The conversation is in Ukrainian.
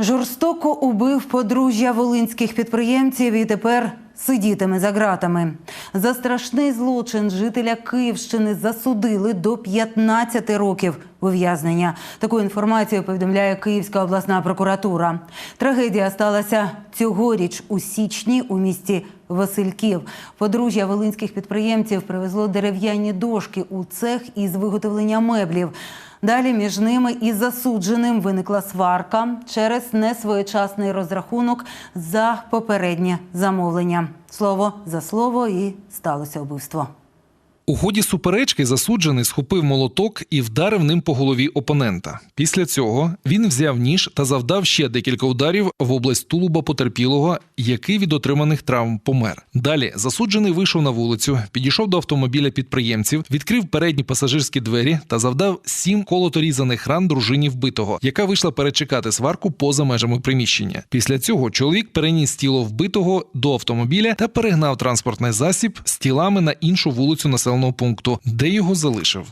Жорстоко убив подружжя волинських підприємців і тепер сидітиме за ґратами. За страшний злочин жителя Київщини засудили до 15 років ув'язнення. Таку інформацію повідомляє Київська обласна прокуратура. Трагедія сталася цьогоріч у січні у місті Васильків. Подружжя волинських підприємців привезло дерев'яні дошки у цех із виготовлення меблів. Далі між ними і засудженим виникла сварка через несвоєчасний розрахунок за попереднє замовлення. Слово за слово і сталося вбивство. У ході суперечки засуджений схопив молоток і вдарив ним по голові опонента. Після цього він взяв ніж та завдав ще декілька ударів в область тулуба потерпілого, який від отриманих травм помер. Далі засуджений вийшов на вулицю, підійшов до автомобіля підприємців, відкрив передні пасажирські двері та завдав сім колоторізаних ран дружині вбитого, яка вийшла перечекати сварку поза межами приміщення. Після цього чоловік переніс тіло вбитого до автомобіля та перегнав транспортний засіб з тілами на іншу вулицю населеного пункту, де його залишив.